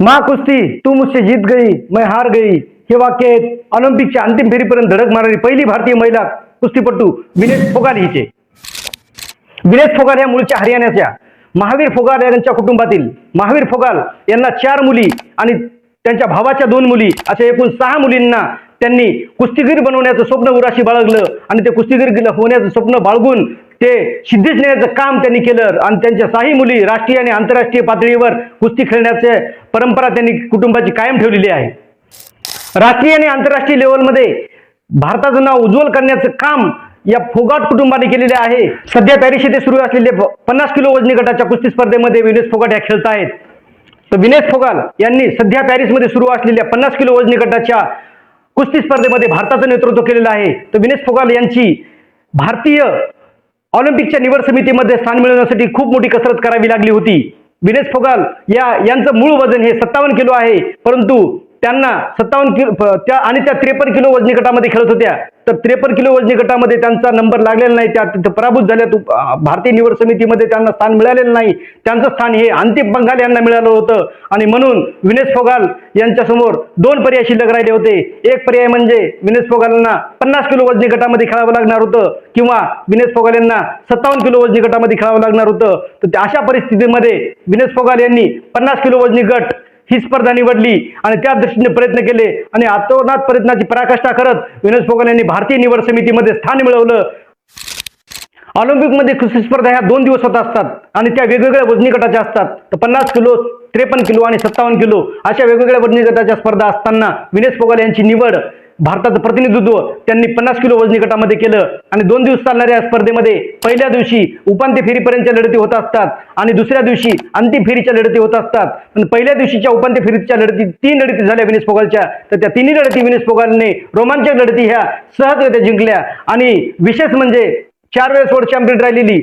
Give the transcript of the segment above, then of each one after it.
माँ कुस्ती तू मुझसे जीत गई मैं हार गई. हे वाक्य आहेत. ऑलिम्पिकच्या अंतिम फेरीपर्यंत धडक मारणारी पहिली भारतीय महिला कुस्तीपटू विनेश फोगाट हिचे. विनेश फोगाट या मूळच्या हरियाणाच्या. महावीर फोगाट यांच्या कुटुंबातील. महावीर फोगाल यांना चार मुली आणि त्यांच्या भावाच्या दोन मुली अशा एकूण सहा मुलींना त्यांनी कुस्तीगीर बनवण्याचं स्वप्न उराशी बाळगलं आणि ते कुस्तीगीर होण्याचं स्वप्न बाळगून ते सिद्धीच नेण्याचं काम त्यांनी केलं आणि त्यांच्या साही मुली राष्ट्रीय आणि आंतरराष्ट्रीय पातळीवर कुस्ती खेळण्याचे परंपरा त्यांनी कुटुंबाची कायम ठेवलेली आहे. राष्ट्रीय आणि आंतरराष्ट्रीय लेवलमध्ये भारताचं नाव उज्ज्वल करण्याचं काम या फोगाट कुटुंबाने केलेले आहे. सध्या पॅरिस येथे सुरू असलेले पन्नास किलो वजनी गटाच्या कुस्ती स्पर्धेमध्ये विनेश फोगाट या खेळत आहेत. तर विनेश फोगाल यांनी सध्या पॅरिसमध्ये सुरू असलेल्या पन्नास किलो वजनी गटाच्या कुस्ती स्पर्धेमध्ये भारताचं नेतृत्व केलेलं आहे. तर विनेश फोगाल यांची भारतीय ऑलिम्पिकच्या निवड समितीमध्ये स्थान मिळवण्यासाठी खूप मोठी कसरत करावी लागली होती. विनेश फोगाल या यांचं मूळ वजन हे सत्तावन्न किलो आहे. परंतु त्यांना सत्तावन्न किलो त्या आणि त्या त्रेपन्न किलो वजनी गटामध्ये खेळत होत्या. तर त्रेपन्न किलो वजनी गटामध्ये त्यांचा नंबर लागलेला नाही. त्या तिथं पराभूत झाल्या भारतीय निवड समितीमध्ये त्यांना स्थान मिळालेलं नाही. त्यांचं स्थान हे अंतिम बंगाल यांना मिळालं होतं. आणि म्हणून विनेश फोगाल यांच्या समोर दोन पर्याय शिल्लक राहिले होते. एक पर्याय म्हणजे विनेश फोगालांना पन्नास किलो वजनी गटामध्ये खेळावं लागणार होतं किंवा विनेश फोगाल यांना सत्तावन्न किलो वजनी गटामध्ये खेळावं लागणार होतं. तर त्या- अशा परिस्थितीमध्ये विनेश फोगाल यांनी पन्नास किलो वजनी गट ही स्पर्धा निवडली आणि त्या दृष्टीने प्रयत्न केले आणि आतोनात प्रयत्नाची पराकाष्ठा करत विनोद फोगल यांनी भारतीय निवड समितीमध्ये स्थान मिळवलं. ऑलिम्पिकमध्ये कुस्ती स्पर्धा ह्या दोन दिवस होत असतात आणि त्या वेगवेगळ्या वजनी गटाच्या असतात. तर पन्नास किलो त्रेपन्न किलो आणि सत्तावन्न किलो अशा वेगवेगळ्या वजनी गटाच्या स्पर्धा असताना विनेश पोगाल यांची निवड भारताचं प्रतिनिधित्व त्यांनी पन्नास किलो वजनी गटामध्ये केलं. आणि दोन दिवस चालणाऱ्या या स्पर्धेमध्ये पहिल्या दिवशी उपांत्य फेरीपर्यंतच्या लढती होत असतात आणि दुसऱ्या दिवशी अंतिम फेरीच्या लढती होत असतात. पण पहिल्या दिवशीच्या उपांत्य फेरीच्या लढती तीन लढती झाल्या विनेश पोगालच्या. तर त्या तिन्ही लढती विनेश पोगालने रोमांचक लढती ह्या सहजरित्या जिंकल्या. आणि विशेष म्हणजे चार वेळेस वर्ल्ड चॅम्पियन राहिलेली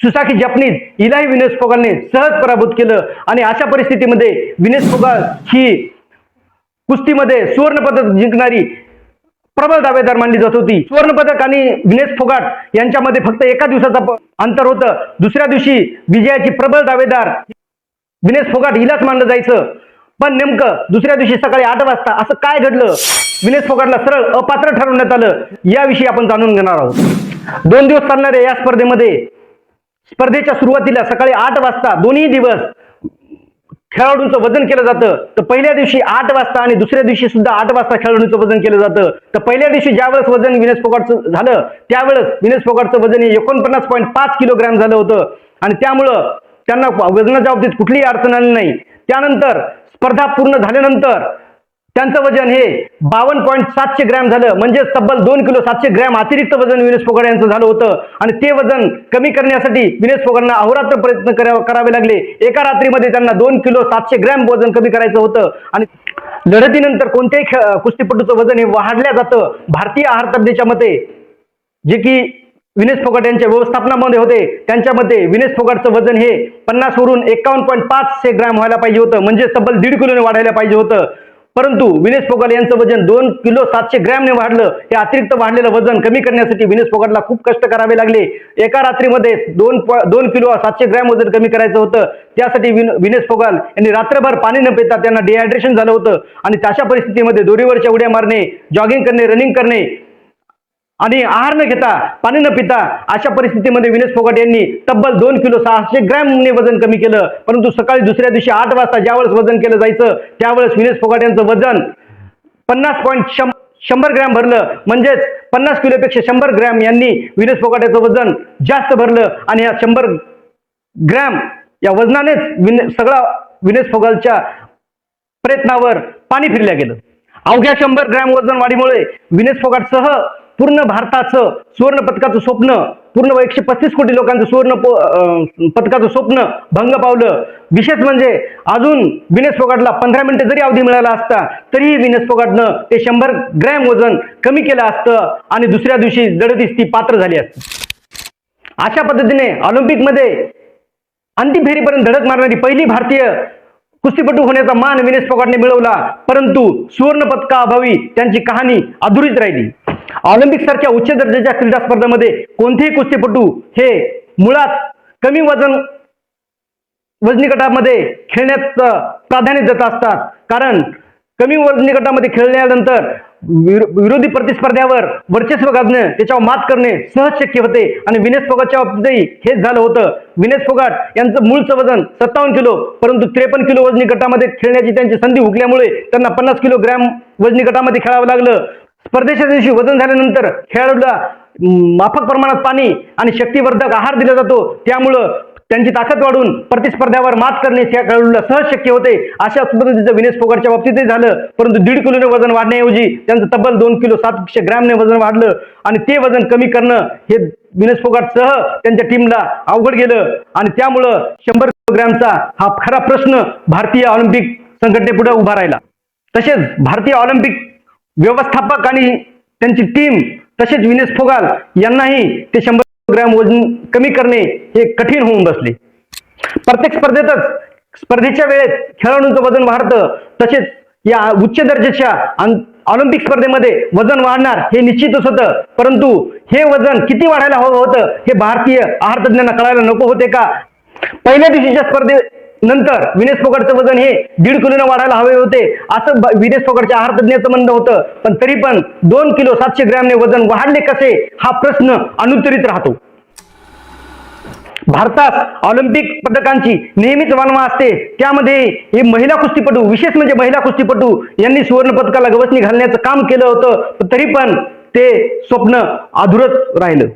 सुसाकी जपनीज हिलाही विनेश फोगालने सहज पराभूत केलं. आणि अशा परिस्थितीमध्ये विनेश फोगाल ही कुस्तीमध्ये सुवर्ण पदक जिंकणारी प्रबळ दावेदार मानली जात होती. सुवर्ण पदक आणि विनेश फोगाट यांच्यामध्ये फक्त एका दिवसाचा अंतर होतं. दुसऱ्या दिवशी विजयाची प्रबळ दावेदार विनेश फोगाट हिलाच मानलं जायचं. पण नेमकं दुसऱ्या दिवशी सकाळी आठ वाजता असं काय घडलं? विनेश फोगाटला सरळ अपात्र ठरवण्यात आलं. याविषयी आपण जाणून घेणार आहोत. दोन दिवस चालणाऱ्या या स्पर्धेमध्ये स्पर्धेच्या सुरुवातीला सकाळी आठ वाजता दोन्ही दिवस खेळाडूंचं वजन केलं जातं तर पहिल्या दिवशी आठ वाजता आणि दुसऱ्या दिवशी सुद्धा आठ वाजता खेळाडूंचं वजन केलं जातं. तर पहिल्या दिवशी ज्यावेळेस वजन विनेश फोगाटचं झालं त्यावेळेस विनेश फोगाटचं वजन हे एकोणपन्नास पॉईंट पाच किलोग्रॅम झालं होतं. आणि त्यामुळं त्यांना वजनाच्या बाबतीत कुठलीही अडचण आली नाही. त्यानंतर स्पर्धा पूर्ण झाल्यानंतर त्यांचं वजन हे बावन्न पॉईंट सातशे ग्रॅम झालं. म्हणजे तब्बल दोन किलो सातशे ग्रॅम अतिरिक्त वजन विनेश फोगाट यांचं झालं होतं. आणि ते वजन कमी करण्यासाठी विनेश फोगाटना अहोरात्र प्रयत्न करा- करावे लागले. एका रात्रीमध्ये त्यांना दोन किलो सातशे ग्रॅम वजन कमी करायचं होतं. आणि लढतीनंतर कोणत्याही खे- कुस्तीपटूचं वजन हे वाढल्या जातं. भारतीय आहार तज्ञाच्या मते जे की विनेश फोगाट यांच्या व्यवस्थापनामध्ये होते त्यांच्या मते विनेश फोगाटचं वजन हे पन्नास वरून एकावन्न पॉईंट पाचशे ग्रॅम व्हायला पाहिजे होतं. म्हणजे तब्बल दीड किलोने वाढायला पाहिजे होतं. परंतु विनेश फोगाट यांचं वजन दोन किलो सातशे ग्रॅमने वाढलं. हे अतिरिक्त वाढलेलं वजन कमी करण्यासाठी विनेश फोगाटला खूप कष्ट करावे लागले. एका रात्रीमध्ये दोन दोन किलो सातशे ग्रॅम वजन कमी करायचं होतं. त्यासाठी विन विनेश फोगाल यांनी रात्रभर पाणी न पिता त्यांना डिहायड्रेशन झालं होतं. आणि तशा परिस्थितीमध्ये दोरीवरच्या उड्या मारणे जॉगिंग करणे रनिंग करणे आणि आहार न घेता पाणी न पिता अशा परिस्थितीमध्ये विनेश फोगाट यांनी तब्बल दोन किलो सहाशे ग्रॅमने वजन कमी केलं. परंतु सकाळी दुसऱ्या दिवशी आठ वाजता ज्यावेळेस वजन केलं जायचं त्यावेळेस विनेश फोगाट यांचं वजन पन्नास पॉईंट शंभर ग्रॅम भरलं. म्हणजेच पन्नास किलोपेक्षा शंभर ग्रॅम यांनी विनेश फोगाट्याचं वजन जास्त भरलं आणि या शंभर ग्रॅम या वजनानेच विने सगळा विनेश फोगालच्या प्रयत्नावर पाणी फिरल्या गेलं. अवघ्या शंभर ग्रॅम वजन वाढीमुळे विनेश फोगाटसह पूर्ण भारताचं सुवर्ण पदकाचं स्वप्न पूर्ण एकशे पस्तीस कोटी लोकांचं सुवर्ण पथकाचं पदकाचं स्वप्न भंग पावलं. विशेष म्हणजे अजून विनेश फोगाटला पंधरा मिनिटं जरी अवधी मिळाला असता तरीही विनेश फोगाटनं ते शंभर ग्रॅम वजन कमी केलं असतं आणि दुसऱ्या दिवशी लढतीस ती पात्र झाली असती. अशा पद्धतीने ऑलिम्पिकमध्ये अंतिम फेरीपर्यंत धडक मारणारी पहिली भारतीय कुस्तीपटू होण्याचा मान विनेश फोगाटने मिळवला परंतु सुवर्ण पदकाअभावी त्यांची कहाणी अधुरीच राहिली. ऑलिम्पिक सारख्या उच्च दर्जाच्या क्रीडा स्पर्धेमध्ये कोणतेही कुस्तीपटू हे मुळात कमी वजन वजनी गटामध्ये खेळण्यात प्राधान्य देत असतात. कारण कमी वजनी गटामध्ये खेळल्यानंतर विरोधी प्रतिस्पर्ध्यावर वर्चस्व गाजणे त्याच्यावर मात करणे सहज शक्य होते. आणि विनेश फोगाटच्या बाबतीतही हेच झालं होतं. विनेश फोगाट यांचं मूळचं वजन सत्तावन्न किलो परंतु त्रेपन्न किलो वजनी गटामध्ये खेळण्याची त्यांची संधी हुकल्यामुळे त्यांना पन्नास किलो ग्रॅम वजनी गटामध्ये खेळावं लागलं. स्पर्धेच्या दिवशी वजन झाल्यानंतर खेळाडूला माफक प्रमाणात पाणी आणि शक्तिवर्धक आहार दिला जातो. त्यामुळं त्यांची ताकद वाढून प्रतिस्पर्ध्यावर मात करणे त्या खेळाडूला सहज शक्य होते. अशा पद्धतीचं विनेश फोगाटच्या बाबतीतही झालं. परंतु दीड किलोने वजन वाढण्याऐवजी त्यांचं तब्बल दोन किलो सातशे ग्रॅमने वजन वाढलं आणि ते वजन कमी करणं हे विनेश फोगाटसह त्यांच्या टीमला अवघड गेलं. आणि त्यामुळं शंभर किलोग्रॅमचा हा खरा प्रश्न भारतीय ऑलिम्पिक संघटनेपुढे उभा राहिला. तसेच भारतीय ऑलिम्पिक व्यवस्थापक आणि त्यांची टीम तसेच विनेश फोगाल यांनाही ते शंभर ग्रॅम वजन कमी करणे हे कठीण होऊन बसले. प्रत्येक स्पर्धेतच स्पर्धेच्या वेळेत खेळाडूंचं वजन वाढतं तसेच या उच्च दर्जाच्या ऑलिम्पिक स्पर्धेमध्ये वजन वाढणार हे निश्चितच होतं. परंतु हे वजन किती वाढायला हवं होतं हे भारतीय आहार तज्ज्ञांना कळायला नको होते का? पहिल्या दिवशीच्या स्पर्धे नंतर विनेश फोगाटचं वजन हे दीड किलोने वाढायला हवे होते. असं विनेश फोगाटच्या आहार तज्ञाचं म्हणणं होतं. पण तरी पण दोन किलो सातशे ग्रॅमने वजन वाढले कसे हा प्रश्न अनुत्तरित राहतो. भारतात ऑलिम्पिक पदकांची नेहमीच वानवा असते. त्यामध्ये हे महिला कुस्तीपटू विशेष म्हणजे महिला कुस्तीपटू यांनी सुवर्ण पदकाला गवसणी घालण्याचं काम केलं होतं. तरी पण ते स्वप्न अधुरच राहिलं.